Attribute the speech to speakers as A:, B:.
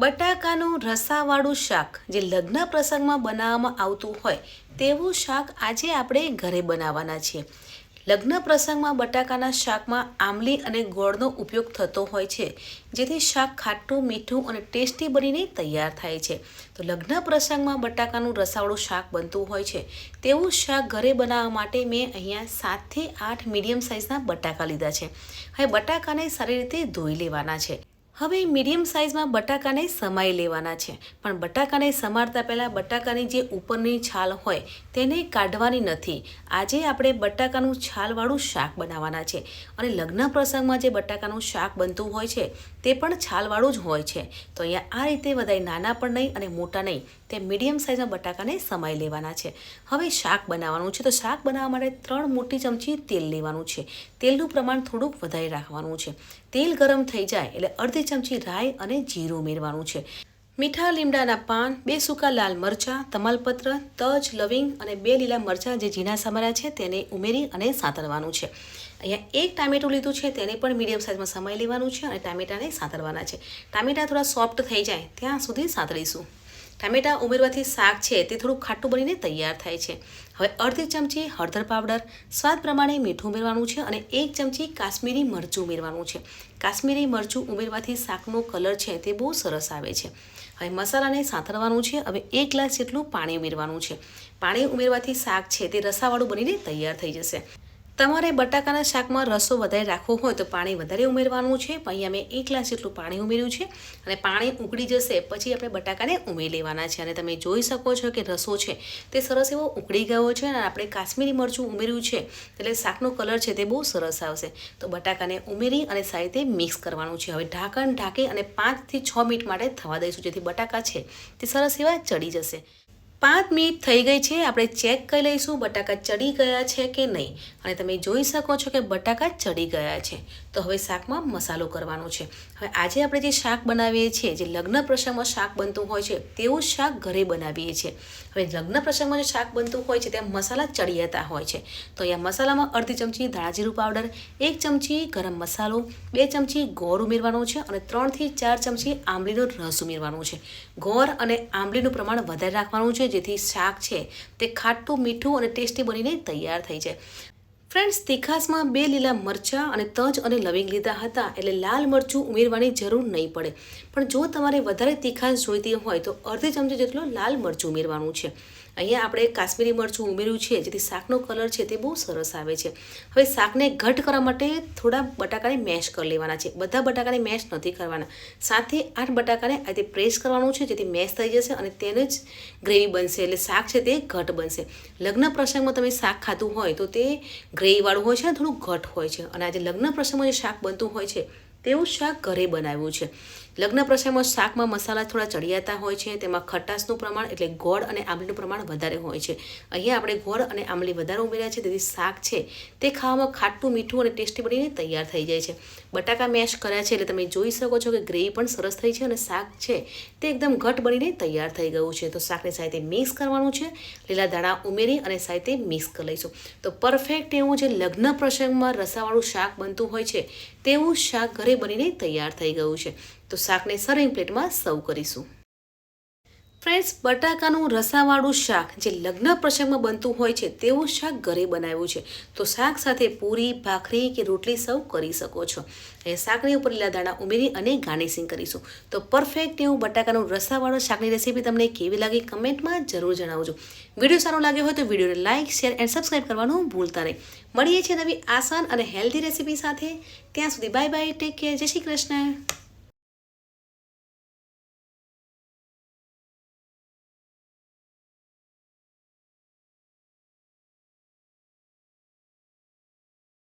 A: બટાકાનું રસાવાળું શાક જે લગ્ન પ્રસંગમાં બનાવવામાં આવતું હોય તેવું શાક આજે આપણે ઘરે બનાવવાના છીએ. લગ્ન પ્રસંગમાં બટાકાના શાકમાં આમલી અને ગોળનો ઉપયોગ થતો હોય છે, જેથી શાક ખાટું, મીઠું અને ટેસ્ટી બનીને તૈયાર થાય છે. તો લગ્ન પ્રસંગમાં બટાકાનું રસાવાળું શાક બનતું હોય છે, તેવું શાક ઘરે બનાવવા માટે મેં અહીંયા સાતથી આઠ મીડિયમ સાઇઝના બટાકા લીધા છે. હવે બટાકાને સારી રીતે ધોઈ લેવાના છે. હવે મીડિયમ સાઇઝમાં બટાકાને સમાઈ લેવાના છે. પણ બટાકાને સમારતા પહેલાં બટાકાની જે ઉપરની છાલ હોય તેને કાઢવાની નથી. આજે આપણે બટાકાનું છાલવાળું શાક બનાવવાના છે અને લગ્ન પ્રસંગમાં જે બટાકાનું શાક બનતું હોય છે તે પણ છાલવાળું જ હોય છે. તો અહીંયા આ રીતે વધારે નાના પણ નહીં અને મોટા નહીં. તે મીડિયમ સાઇઝના બટાકાને સમાઈ લેવાના છે. હવે શાક બનાવવાનું છે. તો શાક બનાવવા માટે ત્રણ મોટી ચમચી તેલ લેવાનું છે. તેલનું પ્રમાણ થોડુંક વધારે રાખવાનું છે. તેલ ગરમ થઈ જાય એટલે અડધી ચમચી રાઈ અને જીરું ઉમેરવાનું છે. મીઠા લીમડાના પાન, બે સૂકા લાલ મરચાં, તમાલપત્ર, તજ, લવિંગ અને બે લીલા મરચાં જે ઝીણા સમાર્યા છે તેને ઉમેરી અને સાંતળવાનું છે. અહીંયા એક ટામેટું લીધું છે તેને પણ મીડિયમ સાઇઝમાં સમાઈ લેવાનું છે અને ટામેટાને સાંતળવાના છે. ટામેટા થોડા સોફ્ટ થઈ જાય ત્યાં સુધી સાંતળીશું ટામેટાં ઉમેરવાથી શાક છે તે થોડું ખાટું બનીને તૈયાર થાય છે. હવે અડધી ચમચી હળદર પાવડર, સ્વાદ પ્રમાણે મીઠું ઉમેરવાનું છે અને એક ચમચી કાશ્મીરી મરચું ઉમેરવાનું છે. કાશ્મીરી મરચું ઉમેરવાથી શાકનો કલર છે તે બહુ સરસ આવે છે. હવે મસાલાને સાંતળવાનું છે હવે એક ગ્લાસ જેટલું પાણી ઉમેરવાનું છે. પાણી ઉમેરવાથી શાક છે તે રસાવાળું બનીને તૈયાર થઈ જશે. તમારે બટાકાના શાકમાં રસો વધારે રાખવો હોય તો પાણી વધારે ઉમેરવાનું છે. અહીંયા મેં એક ગ્લાસ જેટલું પાણી ઉમેર્યું છે અને પાણી ઉકળી જશે પછી આપણે બટાકાને ઉમેરી લેવાના છે. અને તમે જોઈ શકો છો કે રસો છે તે સરસ એવો ઉકળી ગયો છે અને આપણે કાશ્મીરી મરચું ઉમેર્યું છે. એટલે શાકનો કલર છે તે બહુ સરસ આવશે. તો બટાકાને ઉમેરી અને સારી રીતે મિક્સ કરવાનું છે. હવે ઢાંકણ ઢાંકી અને પાંચથી છ મિનિટ માટે થવા દઈશું જેથી બટાકા છે તે સરસ એવા ચડી જશે. પાંચ મિનિટ થઈ ગઈ છે, આપણે ચેક કરી લઈશું બટાકા ચડી ગયા છે કે નહીં. અને તમે જોઈ શકો છો કે બટાકા ચડી ગયા છે. તો હવે શાકમાં મસાલો કરવાનો છે. હવે આજે આપણે જે શાક બનાવીએ છીએ, જે લગ્ન પ્રસંગમાં શાક બનતું હોય છે, તેવું શાક ઘરે બનાવીએ છીએ. હવે લગ્ન પ્રસંગમાં જે શાક બનતું હોય છે, ત્યાં મસાલા ચડિયાતા હોય છે. તો અહીંયા મસાલામાં અડધી ચમચી ધાણાજીરું પાવડર, એક ચમચી ગરમ મસાલો, બે ચમચી ગોળ ઉમેરવાનો છે અને ત્રણથી ચાર ચમચી આંબલીનો રસ ઉમેરવાનો છે. ગોળ અને આંબલીનું પ્રમાણ વધારે રાખવાનું છે જેથી શાક છે તે ખાટું, મીઠું અને ટેસ્ટી બનીને તૈયાર થઈ જાય. ફ્રેન્ડ્સ, તીખાસમાં બે લીલા મરચાં અને તજ અને લવિંગ લીધા હતા એટલે લાલ મરચું ઉમેરવાની જરૂર નહીં પડે. પણ જો તમારે વધારે તીખાસ જોઈતી હોય તો અડધી ચમચી જેટલું લાલ મરચું ઉમેરવાનું છે. અહીંયા આપણે કાશ્મીરી મરચું ઉમેર્યું છે, જેથી શાકનો કલર છે તે બહુ સરસ આવે છે. હવે શાકને ઘટ કરવા માટે થોડા બટાકાને મેશ કરી લેવાના છે. બધા બટાકાને મેશ નથી કરવાના. સાથે આઠ બટાકાને આ રીતે પ્રેસ કરવાનું છે, જેથી મેશ થઈ જશે અને તેને જ ગ્રેવી બનશે, એટલે શાક છે તે ઘટ બનશે. લગ્ન પ્રસંગમાં તમે શાક ખાધું હોય તો તે ગ્રેવીવાળું હોય છે અને થોડું ઘટ હોય છે. અને આજે લગ્ન પ્રસંગમાં જે શાક બનતું હોય છે તેવું શાક ઘરે બનાવ્યું છે. લગ્ન પ્રસંગમાં શાકમાં મસાલા થોડા ચડિયાતા હોય છે, તેમાં ખટાશનું પ્રમાણ એટલે ગોળ અને આંબલીનું પ્રમાણ વધારે હોય છે. અહીંયા આપણે ગોળ અને આંબલી વધારે ઉમેર્યા છે, તેથી શાક છે તે ખાવામાં ખાટું, મીઠું અને ટેસ્ટી બનીને તૈયાર થઈ જાય છે. બટાકા મેશ કર્યા છે એટલે તમે જોઈ શકો છો કે ગ્રેવી પણ સરસ થઈ છે અને શાક છે તે એકદમ ઘટ બનીને તૈયાર થઈ ગયું છે. તો શાકને સાથે મિક્સ કરવાનું છે, લીલા દાણા ઉમેરી અને સાથે મિક્સ કરી લઈશું. તો પરફેક્ટ એવું જે લગ્ન પ્રસંગમાં રસાવાળું શાક બનતું હોય છે તેવું શાક ઘરે બનીને તૈયાર થઈ ગયું છે. તો શાકને સર્વિંગ પ્લેટમાં સર્વ કરીશું. ફ્રેન્ડ્સ, બટાકાનું રસાવાળું શાક જે લગ્ન પ્રસંગમાં બનતું હોય છે, તેવું શાક ઘરે બનાવ્યું છે. તો શાક સાથે પૂરી, ભાખરી કે રોટલી સર્વ કરી શકો છો. એ શાકની ઉપર લીલા દાણા ઉમેરી અને ગાર્નિશિંગ કરીશું. તો પરફેક્ટ એવું બટાકાનું રસાવાળું શાકની રેસીપી તમને કેવી લાગી કમેન્ટમાં જરૂર જણાવજો. વીડિયો સારો લાગ્યો હોય તો વિડીયોને લાઇક શેર એન્ડ સબસ્ક્રાઈબ કરવાનું ભૂલતા નહીં. મળીએ છીએ નવી આસાન અને હેલ્ધી રેસીપી સાથે. ત્યાં સુધી બાય બાય, ટેક કેર, જય શ્રી કૃષ્ણ.